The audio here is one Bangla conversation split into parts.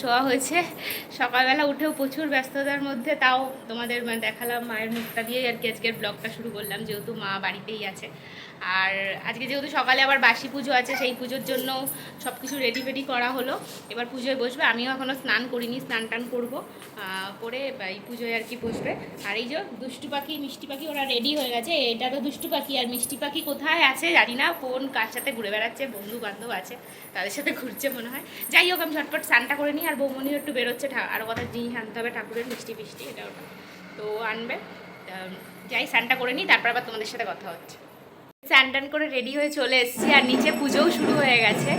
শোয়া হয়েছে। সকালবেলা উঠেও প্রচুর ব্যস্ততার মধ্যে, তাও তোমাদের দেখালাম, মায়ের মুখটা দিয়েই আর কি আজকের ব্লগটা শুরু করলাম, যেহেতু মা বাড়িতেই আছে। আর আজকে যেহেতু সকালে আবার বাসি পুজো আছে, সেই পুজোর জন্য সব কিছু রেডি ফেডি করা হলো। এবার পুজোয় বসবে। আমিও এখনও স্নান করিনি, স্নান টান করব। করে এই পুজোয় আর কি বসবে। আর এই যে দুষ্টু পাখি, মিষ্টি পাখি, ওরা রেডি হয়ে গেছে। এটা তো দুষ্টু পাখি। আর মিষ্টি পাখি কোথায় আছে জানি না। কোন কার সাথে ঘুরে বেড়াচ্ছে বন্ধু বান্ধব আছে, তাদের সাথে ঘুরছে মনে হয়। যাই হোক, আমি ঝটপট স্নানটা করে নিই। আর বৌমনিও একটু বেরোচ্ছে। আরও কথা জিনিস আনতে হবে। ঠাকুরের মিষ্টি, ফিষ্টি, এটা ওটা। তো আনবে। যাই, স্নানটা করে নিই। তারপর আবার তোমাদের সাথে কথা হচ্ছে। স্নান টান করে রেডি হয়ে চলে এসেছি আর নিচে পুজোও শুরু হয়ে গেছে।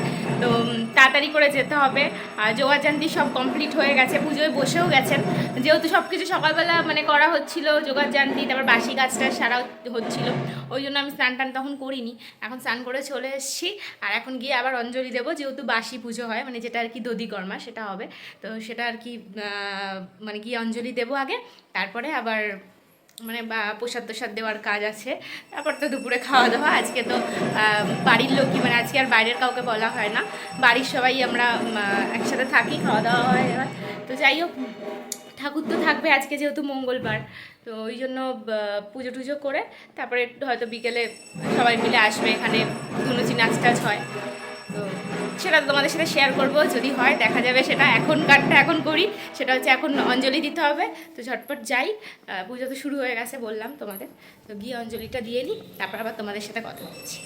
তো তাড়াতাড়ি করে যেতে হবে। আর যোগাযান্তি সব কমপ্লিট হয়ে গেছে, পুজোয় বসেও গেছেন। যেহেতু সব কিছু সকালবেলা মানে করা হচ্ছিল, যোগাযান্তি, তারপর বাসি গাছটা সারা হচ্ছিল, ওই জন্য আমি স্নান টান তখন করিনি। এখন স্নান করে চলে এসেছি আর এখন গিয়ে আবার অঞ্জলি দেবো, যেহেতু বাসি পুজো হয় মানে যেটা আর কি দধি কর্মা, সেটা হবে। তো সেটা আর কি মানে গিয়ে অঞ্জলি দেবো আগে, তারপরে আবার মানে প্রসাদ টসাদ দেওয়ার কাজ আছে। তারপর তো দুপুরে খাওয়া দাওয়া আজকে তো বাড়ির লোকই মানে আজকে আর বাইরের কাউকে বলা হয় না। বাড়ির সবাই আমরা একসাথে থাকি খাওয়া দাওয়া হয় তো যাই হোক, ঠাকুর তো থাকবে আজকে যেহেতু মঙ্গলবার। তো ওই জন্য পুজো টুজো করে, তারপরে হয়তো বিকেলে সবাই মিলে আসবে, এখানে ধুনুচি নাচ টাচ হয়। সেটা তোমাদের সাথে শেয়ার করব, যদি হয় দেখা যাবে সেটা এখন কাটটা এখন করি, সেটা হচ্ছে এখন অঞ্জলি দিতে হবে, তো ঝটপট যাই। পুজো তো শুরু হয়ে গেছে বললাম তোমাদের, তো গিয়ে অঞ্জলিটা দিয়ে নিই, তারপর আবার তোমাদের সাথে কথা হচ্ছে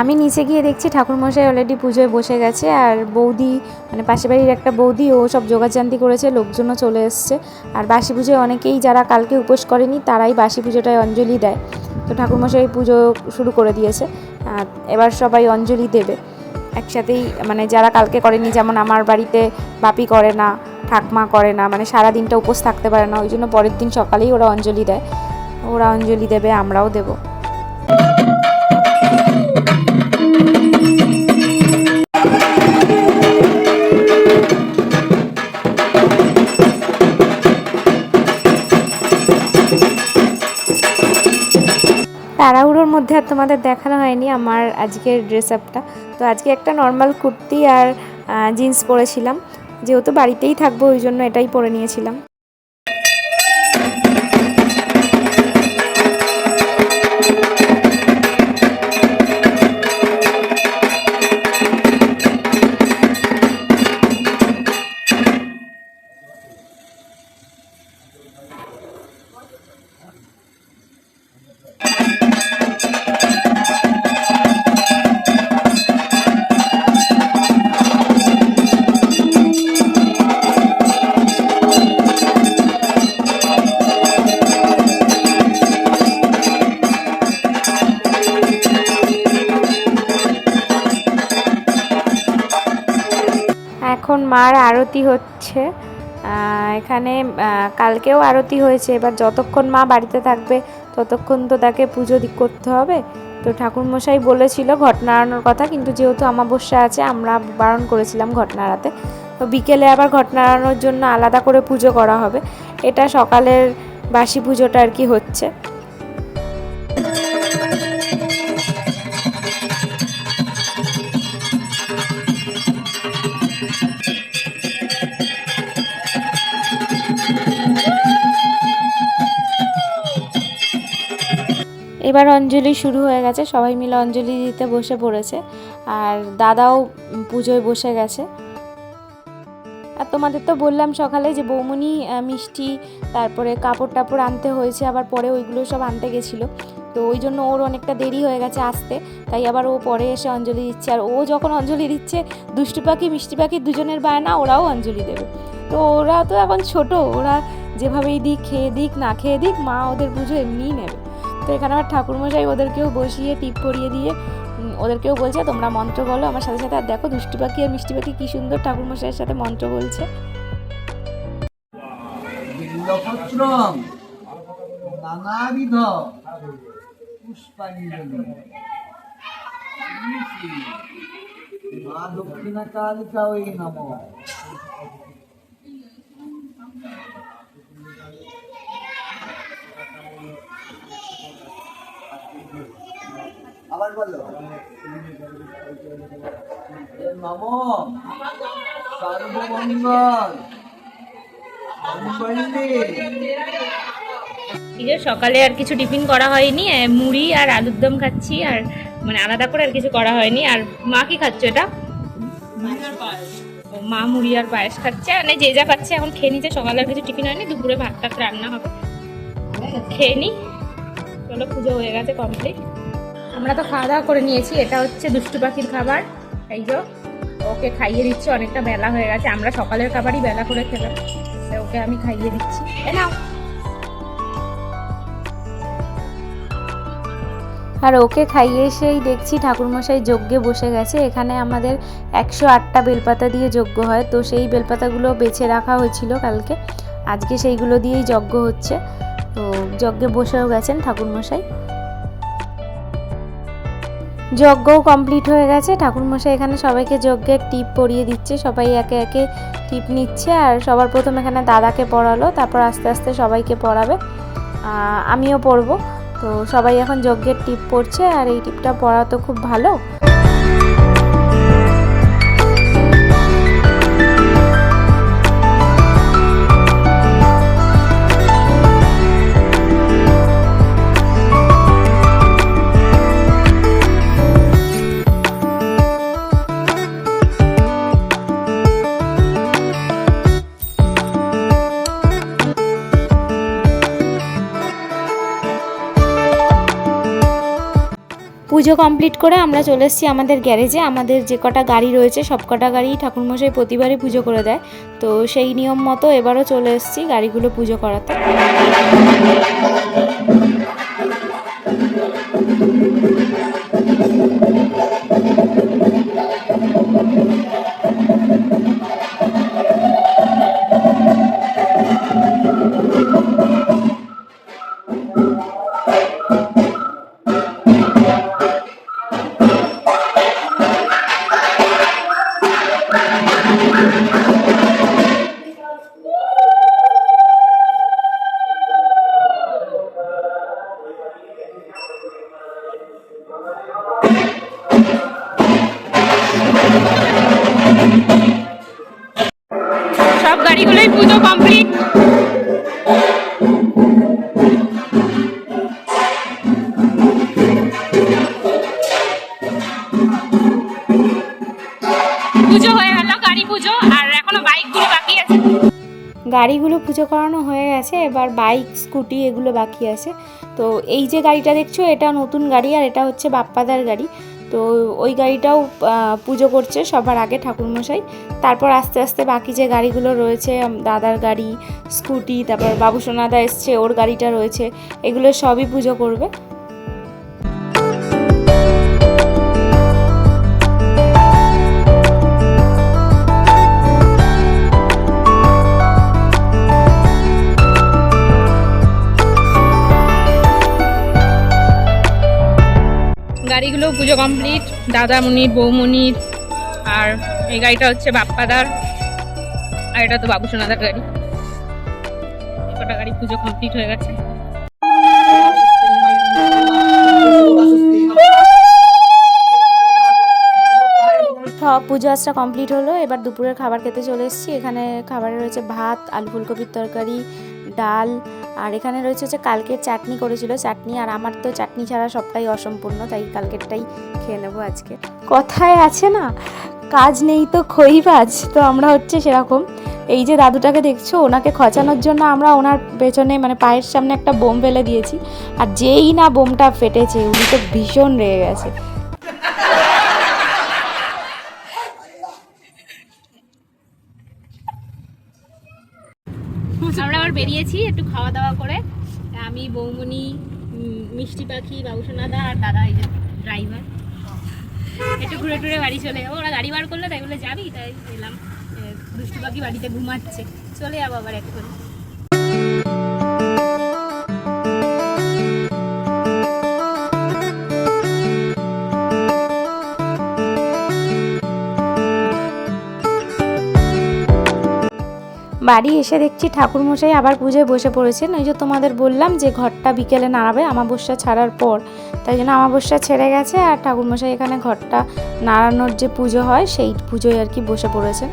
আমি নিচে গিয়ে দেখছি ঠাকুরমশাই অলরেডি পুজোয় বসে গেছে, আর বৌদি মানে পাশের বাড়ির একটা বৌদি, ও সব যোগাযান্তি করেছে, লোকজনও চলে এসছে। আর বাসি পুজোয় অনেকেই যারা কালকে উপোস করেনি, তারাই বাসি পুজোটায় অঞ্জলি দেয়। তো ঠাকুরমশাই পুজো শুরু করে দিয়েছে এবার সবাই অঞ্জলি দেবে। একসাথেই মানে যারা কালকে করেনি, যেমন আমার বাড়িতে বাপি করে না, ঠাকমা করে না মানে সারা দিনটা উপোস থাকতে পারে না, ওই জন্য পরের দিন সকালেই ওরা অঞ্জলি দেয়। ওরা অঞ্জলি দেবে, আমরাও দেবো। তাড়াহুড়োর মধ্যে আর তোমাদের দেখানো হয়নি আমার আজকের ড্রেস আপটা তো আজকে একটা নর্মাল কুর্তি আর জিন্স পরেছিলাম। যেহেতু বাড়িতেই থাকব, ওই জন্য এটাই পরে নিয়েছিলাম। মার আরতি হচ্ছে। এখানে কালকেও আরতি হয়েছে। এবার যতক্ষণ মা বাড়িতে থাকবে, ততক্ষণ তো তাকে পুজো করতে হবে। তো ঠাকুরমশাই বলেছিল ঘট নাড়ানোর কথা, কিন্তু যেহেতু আমাবস্যা আছে, আমরা বারণ করেছিলাম ঘট নাড়াতে তো বিকেলে আবার ঘট নাড়ানোর জন্য আলাদা করে পুজো করা হবে। এটা সকালের বাসি পুজোটা আর কি হচ্ছে। এবার অঞ্জলি শুরু হয়ে গেছে, সবাই মিলে অঞ্জলি দিতে বসে পড়েছে, আর দাদাও পুজোয় বসে গেছে। আর তোমাদের তো বললাম সকালে যে বৌমনি মিষ্টি, তারপরে কাপড় টাপড় আনতে হয়েছে, আবার পরে ওইগুলো সব আনতে গেছিল। তো ওই জন্য ওর অনেকটা দেরি হয়ে গেছে আসতে, তাই আবার ও পরে এসে অঞ্জলি দিচ্ছে। আর ও যখন অঞ্জলি দিচ্ছে, দুষ্টু পাখি, মিষ্টি পাখি দুজনের বায়না, ওরাও অঞ্জলি দেবে। তো ওরা তো এখন ছোট, ওরা যেভাবেই দিক, খেয়ে দিক, না খেয়ে দিক, মা ওদের পুজো এমনিই নেবে। তো এখানে আমার ঠাকুরমশাই ওদেরকেও বসিয়ে টিপ পরিয়ে দিয়ে ওদেরকেও বলছে, তোমরা মন্ত্র বলো। আমার সাথে সাথে আর দেখো, দুষ্টি পাখি আর মিষ্টি পাখি কি সুন্দর ঠাকুরমশাইয়ের সাথে মন্ত্র বলছে। মা দক্ষিণা কালিকা ওই আবার বলো। সর্বমঙ্গল সকালে আর কিছু টিফিন করা হয়নি মুড়ি আর আলুর দম খাচ্ছি, আর মানে আলাদা করে আর কিছু করা হয়নি। আর মা কি খাচ্ছ এটা? মা মুড়ি আর পায়েস খাচ্ছে। মানে যে যা খাচ্ছে এখন খেয়ে নিচ্ছে। সকালে আর কিছু টিফিন হয়নি, দুপুরে ভাত টাত রান্না হবে। খেয়ে নি। চলো পুজো হয়ে গেছে কমপ্লিট আমরা তো খাওয়া দাওয়া করে নিয়েছি, এটা হচ্ছে দুষ্টু পাখির খাবার। এই যে, ওকে খাইয়ে দিচ্ছি, অনেকটা বেলা হয়ে গেছে, আমরা সকালের খাবারই বেলা করে খেলাম। ওকে আমি খাইয়ে দিচ্ছি। আর ওকে খাইয়ে এসেই দেখছি ঠাকুরমশাই যজ্ঞে বসে গেছে, এখানে আমাদের একশো আটটা বেলপাতা দিয়ে যজ্ঞ হয়, তো সেই বেলপাতাগুলো বেছে রাখা হয়েছিল কালকে। আজকে সেইগুলো দিয়েই যজ্ঞ হচ্ছে। তো যজ্ঞে বসেও গেছেন ঠাকুরমশাই। যজ্ঞও কমপ্লিট হয়ে গেছে। ঠাকুরমশাই এখানে সবাইকে যজ্ঞের টিপ পরিয়ে দিচ্ছে। সবাই একে একে টিপ নিচ্ছে আর সবার প্রথম এখানে দাদাকে পড়ালো, তারপর আস্তে আস্তে সবাইকে পড়াবে। আমিও পড়ব। তো সবাই এখন যজ্ঞের টিপ পড়ছে আর এই টিপটা পড়া তো খুব ভালো। পুজো কমপ্লিট করে আমরা চলে এসেছি আমাদের গ্যারেজে। আমাদের যে কটা গাড়ি রয়েছে, সব কটা গাড়ি ঠাকুরমশাই প্রতিবারই পুজো করে দেয়। তো সেই নিয়ম মতো এবারও চলে এসেছি গাড়িগুলো পুজো করাতে। গাড়িগুলো পুজো করানো হয়ে গেছে, এবার বাইক, স্কুটি এগুলো বাকি আছে। তো এই যে গাড়িটা দেখছ, এটা নতুন গাড়ি আর এটা হচ্ছে বাপ্পাদার গাড়ি। তো ওই গাড়িটাও পুজো করছে সবার আগে ঠাকুরমশাই। তারপর আস্তে আস্তে বাকি যে গাড়িগুলো রয়েছে দাদার গাড়ি, স্কুটি, তারপর বাবুসোনাদা এসছে, ওর গাড়িটা রয়েছে, এগুলো সবই পুজো করবে। গাড়িগুলো পুজো কমপ্লিট দাদামণির বৌমণির আর এই গাড়িটা হচ্ছে বাপ্পাদার, আর এটা তো বাবু সোনাদার গাড়ি। কটা গাড়ি পুজো কমপ্লিট হয়ে গেছে। সব পুজো আজটা কমপ্লিট হলো, এবার দুপুরের খাবার খেতে চলে এসেছি। এখানে খাবারে রয়েছে ভাত, আলু ফুলকপির তরকারি ডাল, আর এখানে রয়েছে হচ্ছে কালকের চাটনি করেছিল। চাটনি আর আমার তো চাটনি ছাড়া সবটাই অসম্পূর্ণ, তাই কালকেরটাই খেয়ে নেব আজকে। কথায় আছে না, কাজ নেই তো খইবাজ তো আমরা হচ্ছে সেরকম। এই যে দাদুটাকে দেখছ, ওনাকে খচানোর জন্য আমরা ওনার পেছনে মানে পায়ের সামনে একটা বোম ফেলে দিয়েছি। আর যেই না বোমটা ফেটেছে, উনি তো ভীষণ রেগে গেছে আমরা আবার বেরিয়েছি একটু খাওয়া দাওয়া করে। আমি বৌমনি মিষ্টি পাখি বাবুসোনাদা আর দাদা এই যে ড্রাইভার একটু ঘুরে টুরে বাড়ি চলে যাব। ওরা গাড়ি বার করল তাই বলে যাবি? তাই এলাম। দুষ্টু পাখি বাড়িতে ঘুমাচ্ছে। চলে যাব আবার এখন বাড়ি এসে দেখছি ঠাকুরমশাই আবার পুজোয় বসে পড়েছেন। ওই যে তোমাদের বললাম যে ঘরটা বিকেলে নাড়াবে আমাবস্যা ছাড়ার পর। তাই জন্য আমাবস্যা ছেড়ে গেছে আর ঠাকুরমশাই এখানে ঘরটা নাড়ানোর যে পুজো হয় সেই পুজোয় আর কি বসে পড়েছে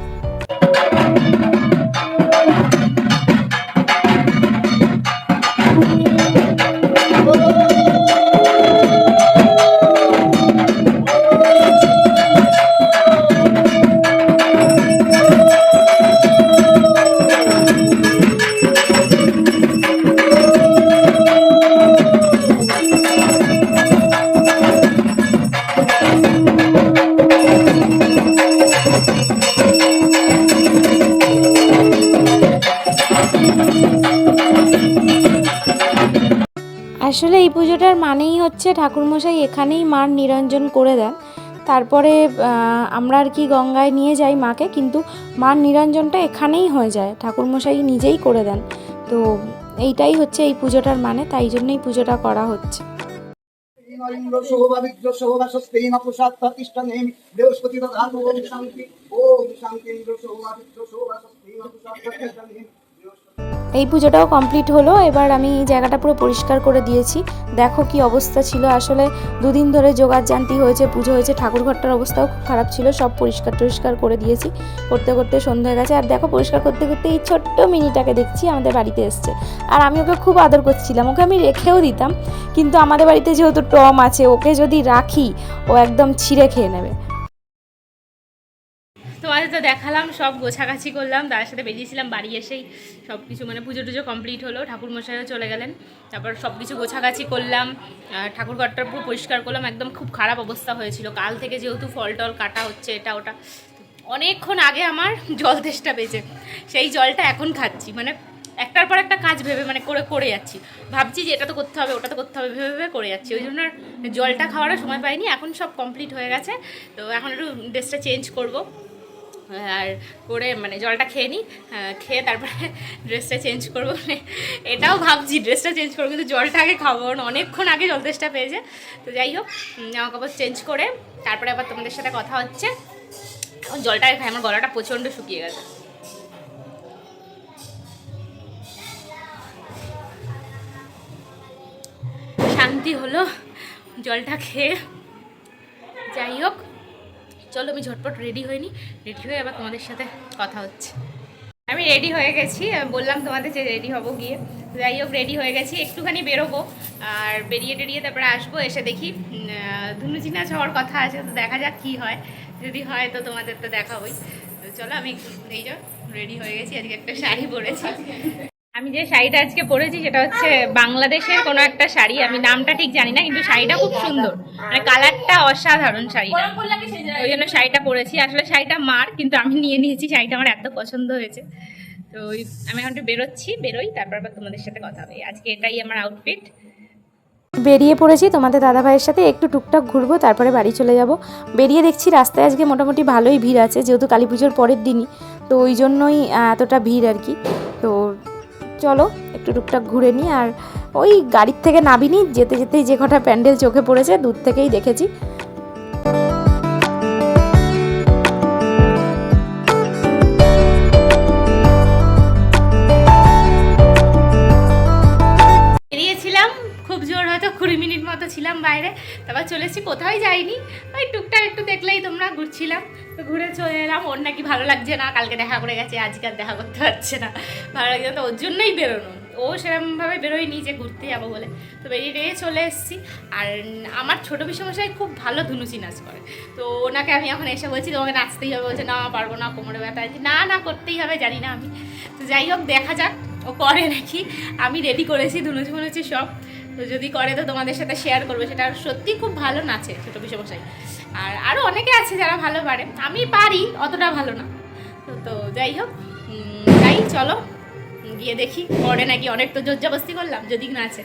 আসলে এই পুজোটার মানেই হচ্ছে ঠাকুরমশাই এখানেই মার নিরঞ্জন করে দেন। তারপরে আমরা আর কি গঙ্গায় নিয়ে যাই মাকে, কিন্তু মার নিরঞ্জনটা এখানেই হয়ে যায়, ঠাকুরমশাই নিজেই করে দেন। তো এইটাই হচ্ছে এই পুজোটার মানে তাই জন্যই পুজোটা করা হচ্ছে। এই পুজোটাও কমপ্লিট হলো, এবার আমি জায়গাটা পুরো পরিষ্কার করে দিয়েছি। দেখো কি অবস্থা ছিল, আসলে দুদিন ধরে যোগার জানতি হয়েছে, পুজো হয়েছে, ঠাকুরঘরটার অবস্থাও খুব খারাপ ছিল, সব পরিষ্কার টরিষ্কার করে দিয়েছি, করতে করতে সন্ধ্যা হয়ে গেছে। আর দেখো, পরিষ্কার করতে করতে এই ছোট্ট মিনিটাকে দেখছি, আমাদের বাড়িতে এসছে। আর আমি ওকে খুব আদর করছিলাম, ওকে আমি রেখেও দিতাম, কিন্তু আমাদের বাড়িতে যেহেতু টম আছে, ওকে যদি রাখি, ও একদম ছিঁড়ে খেয়ে নেবে। তো দেখালাম, সব গোছাগাছি করলাম, তার সাথে বেরিয়েছিলাম বাড়ি এসেই। সব কিছু মানে পুজো টুজো কমপ্লিট হলো ঠাকুর মশাইও চলে গেলেন। তারপর সব কিছু গোছাগাছি করলাম ঠাকুর ঘরটা পুরো পরিষ্কার করলাম, একদম খুব খারাপ অবস্থা হয়েছিল। কাল থেকে যেহেতু ফল টল কাটা হচ্ছে, এটা ওটা। অনেকক্ষণ আগে আমার জল তেষ্টা পেয়েছে সেই জলটা এখন খাচ্ছি। মানে একটার পর একটা কাজ ভেবে মানে করে করে যাচ্ছি। ভাবছি যে এটা তো করতে হবে, ওটা তো করতে হবে, ভেবে ভেবে করে যাচ্ছি। ওই জন্য জলটা খাওয়ারও সময় পাইনি, এখন সব কমপ্লিট হয়ে গেছে। তো এখন একটু ড্রেসটা চেঞ্জ করব। আর করে মানে জলটা খেয়ে নিই খেয়ে তারপরে ড্রেসটা চেঞ্জ করব। এটাও ভাবছি ড্রেসটা চেঞ্জ করব, কিন্তু জলটা আগে খাব অনেকক্ষণ আগে জল তেষ্টা পেয়েছে। তো যাই হোক জামা কাপড় চেঞ্জ করে তারপরে আবার তোমাদের সাথে কথা হচ্ছে। এখন জলটা খাই, আমার গলাটা প্রচণ্ড শুকিয়ে গেছে। শান্তি হলো জলটা খেয়ে। যাই হোক চলো আমি ঝটপট রেডি হইনি রেডি হয়ে আবার তোমাদের সাথে কথা হচ্ছে। আমি রেডি হয়ে গেছি। বললাম তোমাদের যে রেডি হব গিয়ে। যাই হোক রেডি হয়ে গেছি। একটুখানি বেরোবো আর বেরিয়ে টেরিয়ে তারপরে আসব, এসে দেখি ধুনুচি নাচ হওয়ার কথা আছে, তো দেখা যাক কী হয়। যদি হয় তো তোমাদের তো দেখাবই। তো চলো আমি একটু, এই রেডি হয়ে গেছি। আজকে একটা শাড়ি পরেছি। আমি যে শাড়িটা আজকে পরেছি সেটা হচ্ছে বাংলাদেশের কোনো একটা শাড়ি। আমি নামটা ঠিক জানি না, কিন্তু শাড়িটা খুব সুন্দর। মানে কালারটা অসাধারণ শাড়িটা। ওই জন্য শাড়িটা পরেছি। আসলে শাড়িটা মার, কিন্তু আমি নিয়ে নিয়েছি। শাড়িটা আমার এত পছন্দ হয়েছে। তো ওই আমি এখন একটু বেরোচ্ছি, বেরোই, তারপর আবার তোমাদের সাথে কথা হবে। আজকে এটাই আমার আউটফিট বেরিয়ে পড়েছি তোমাদের দাদাভাইয়ের সাথে, একটু টুকটাক ঘুরবো, তারপরে বাড়ি চলে যাব। বেরিয়ে দেখছি রাস্তায় আজকে মোটামুটি ভালোই ভিড় আছে, যেহেতু কালী পুজোর পরের দিনই। তো ওই জন্যই এতটা ভিড় আর কি। চলো, একটু টুকটাক ঘুরে নিই। আর ওই গাড়ির থেকে নাবিনি যেতে যেতেই যে কটা প্যান্ডেল চোখে পড়েছে, দূর থেকেই দেখেছি। মতো ছিলাম বাইরে, তারপর চলে এসেছি, কোথাও যাইনি। ওই টুকটাক একটু দেখলেই তোমরা ঘুরছিলাম। তো ঘুরে চলে এলাম, ওর নাকি ভালো লাগছে না, কালকে দেখা করে গেছে, আজকে আর দেখা করতে পারছে না, ভালো লাগছে তো ওর জন্যই বেরোনো। ও সেরকমভাবে বেরোয়নি যে ঘুরতে যাব বলে। তো বেরিয়ে টেরিয়ে চলে এসেছি, আর আমার ছোটো বিষমশাই খুব ভালো ধুনুচি নাচ করে। তো ওনাকে আমি এখন এসে বলছি, তোমাকে নাচতেই হবে। বলছে, না, পারব না, কোমরে ব্যথা না না, করতেই হবে, জানি না আমি। তো যাই হোক, দেখা যাক, ও করে নাকি। আমি রেডি করেছি ধুনুচি ফুনুচি সব। তো যদি করে, তো তোমাদের সাথে শেয়ার করব। সেটা সত্যি খুব ভালো নাচে, ছোটো মশাই আর আরও অনেকে আছে যারা ভালো পারে। আমি পারি, অতটা ভালো না। তো যাই হোক যাই চলো, গিয়ে দেখি। পরে নাকি অনেক তো জোর জবস্তি করলাম, যদি নাচে।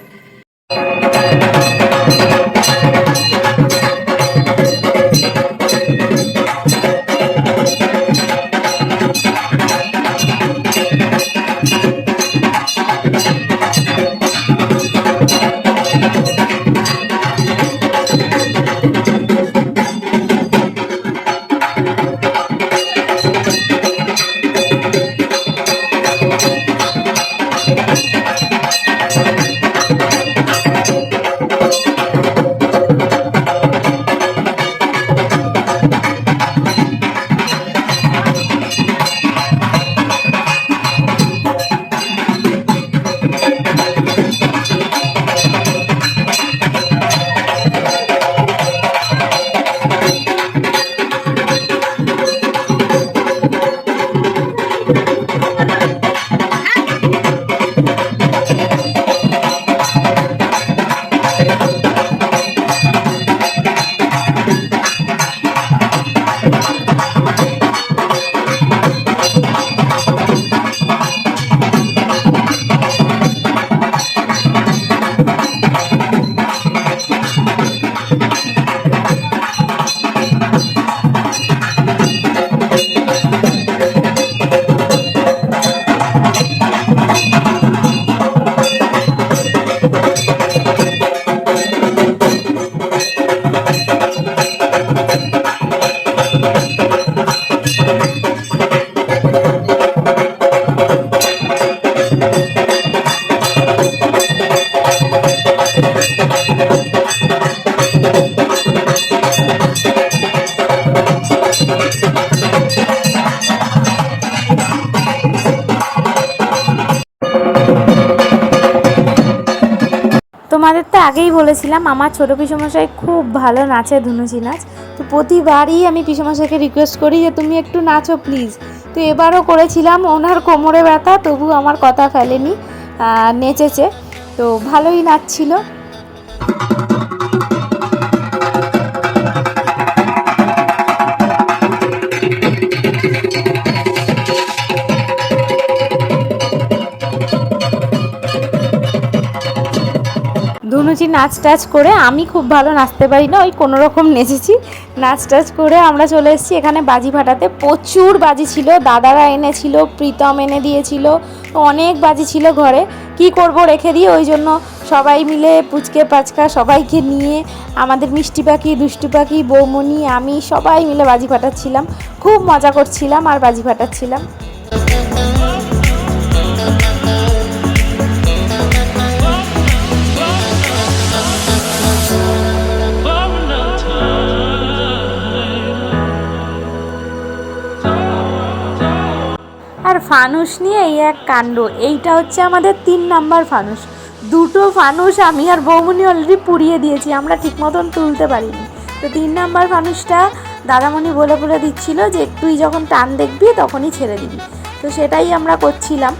আগেই বলেছিলাম, আমার ছোটো পিসমশাই খুব ভালো নাচে, ধুনুচি নাচ। তো প্রতিবারই আমি পিসমশাইকে রিকোয়েস্ট করি যে, তুমি একটু নাচো প্লিজ তো এবারও করেছিলাম, ওনার কোমরে ব্যথা, তবু আমার কথা ফেলেনি নেচেছে। তো ভালোই নাচছিল। ধুনুচি নাচ টাচ করে আমি খুব ভালো নাচতে পারি না, ওই কোনো রকম নেচেছি। নাচ টাচ করে আমরা চলে এসেছি এখানে বাজি ফাটাতে প্রচুর বাজি ছিল, দাদারা এনেছিল, প্রীতম এনে দিয়েছিল অনেক বাজি ছিল ঘরে। কি করব রেখে দিয়ে ওই জন্য সবাই মিলে পুচকে পাচকা সবাইকে নিয়ে আমাদের মিষ্টি পাখি, দুষ্টু পাখি বৌমনি আমি সবাই মিলে বাজি ফাটাচ্ছিলাম। খুব মজা করছিলাম আর বাজি ফাটাচ্ছিলাম। ফানুস নিয়ে এই এক কাণ্ড। এইটা হচ্ছে আমাদের তিন নাম্বার ফানুস। দুটো ফানুস আমি আর বৌমনি অলরেডি পুড়িয়ে দিয়েছি, আমরা ঠিক মতন তুলতে পারিনি। তো তিন নাম্বার ফানুসটা দাদামণি বলে বলে দিচ্ছিল যে, তুই যখন টান দেখবি, তখনই ছেড়ে দিবি। তো সেটাই আমরা করছিলাম।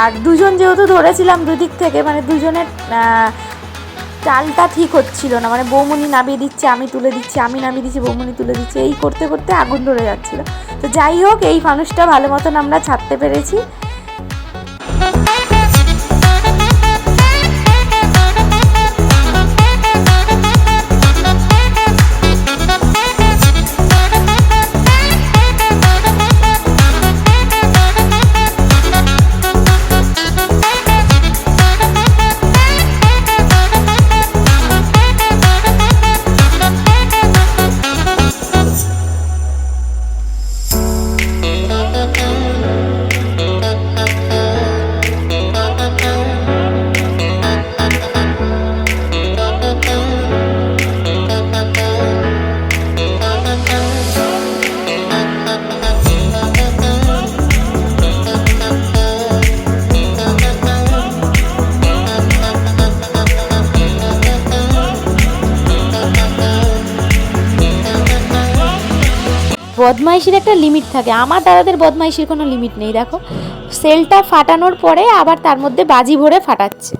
আর দুজন যেহেতু ধরেছিলাম দুদিক থেকে মানে দুজনের চালটা ঠিক হচ্ছিল না। মানে বৌমনি নামিয়ে দিচ্ছে, আমি তুলে দিচ্ছি, আমি নামিয়ে দিচ্ছি, বৌমনি তুলে দিচ্ছে, এই করতে করতে আগুন ধরে যাচ্ছিল। তো যাই হোক, এই মানুষটা ভালো মতন আমরা ছাড়তে পেরেছি। বদমাইশির একটা লিমিট থাকে। আমার দাদাদের বদমাইশির কোনো লিমিট নেই, দেখো। সেলটা ফাটানোর পরে আবার তার মধ্যে বাজি ভরে ফাটাচ্ছে।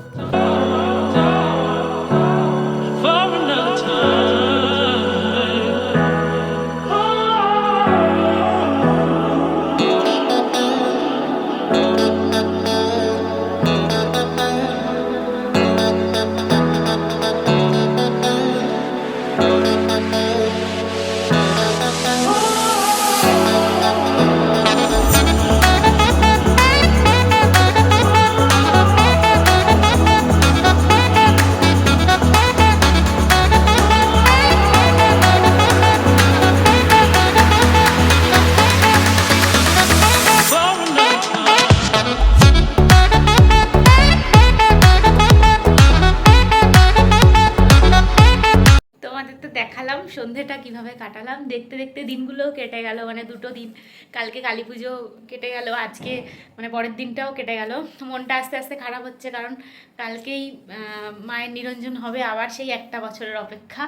তো দেখালাম, সন্ধেটা কীভাবে কাটালাম। দেখতে দেখতে দিনগুলোও কেটে গেল মানে দুটো দিন। কালকে কালী পুজো কেটে গেল, আজকে মানে পরের দিনটাও কেটে গেল। মনটা আস্তে আস্তে খারাপ হচ্ছে, কারণ কালকেই মায়ের নিরঞ্জন হবে আবার সেই একটা বছরের অপেক্ষা।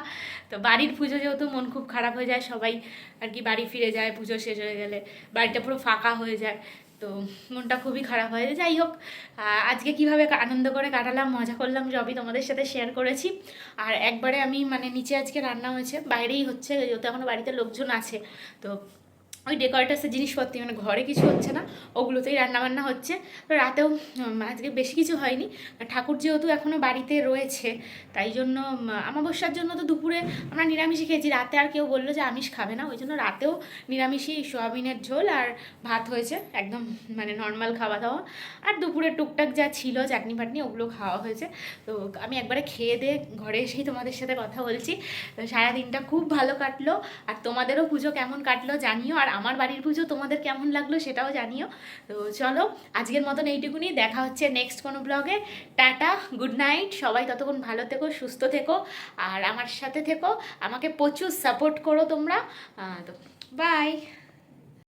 তো বাড়ির পুজো যেহেতু মন খুব খারাপ হয়ে যায়, সবাই আর কি বাড়ি ফিরে যায়, পুজো শেষ হয়ে গেলে। বাড়িটা পুরো ফাঁকা হয়ে যায়। তো মনটা খুবই খারাপ হয়। যাই হোক আজকে কীভাবে আনন্দ করে কাটালাম, মজা করলাম, সবই তোমাদের সাথে শেয়ার করেছি। আর একবারে আমি মানে নিচে আজকে রান্না হয়েছে, বাইরেই হচ্ছে, যেহেতু এখনও বাড়িতে লোকজন আছে, তো ওই ডেকোরেটার্সের জিনিসপত্র মানে ঘরে কিছু হচ্ছে না, ওগুলোতেই রান্নাবান্না হচ্ছে। তো রাতেও আজকে বেশি কিছু হয়নি। ঠাকুর যেহেতু এখনও বাড়িতে রয়েছে, তাই জন্য আমাবস্যার জন্য তো দুপুরে আমরা নিরামিষই খেয়েছি। রাতে আর কেউ বলল যে আমিষ খাবে না, ওই জন্য রাতেও নিরামিষই সোয়াবিনের ঝোল আর ভাত হয়েছে, একদম মানে নর্মাল খাওয়া দাওয়া। আর দুপুরে টুকটাক যা ছিল, চাটনি ফাটনি, ওগুলো খাওয়া হয়েছে। তো আমি একবারে খেয়ে দিয়ে ঘরে এসেই তোমাদের সাথে কথা বলছি। তো সারাদিনটা খুব ভালো কাটলো, আর তোমাদেরও পুজো কেমন কাটলো জানিও, আর আমার বাড়ির পুজো তোমাদের কেমন লাগল সেটাও জানিও। তো চলো, আজকের মতন এইটুকুনি, দেখা হচ্ছে নেক্সট কোনো ব্লগে টাটা গুড নাইট সবাই ততক্ষণ ভালো থেকো, সুস্থ থেকো, আর আমার সাথে থেকো, আমাকে প্রচুর সাপোর্ট করো তোমরা। তো বাই